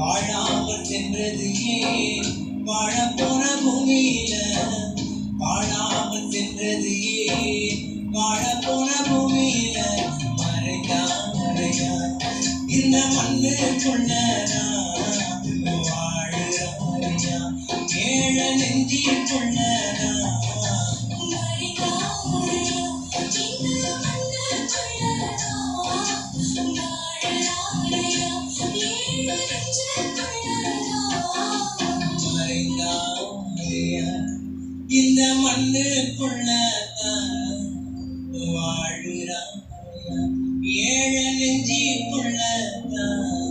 வாழாமல் சென்றது ஏன் வாழ போன பூமியில வாழாமல் சென்றது ஏன் வாழ போன பூமியில மறையா மறையா இந்த மண்ணுக்குள்ள நான் வாழுறாயா ஏழ நெஞ்சிக்குள்ள இந்த மண்ணுக்குள்ள தான் வாழுறாயா ஏழ நெஞ்சிக்குள்ள தான்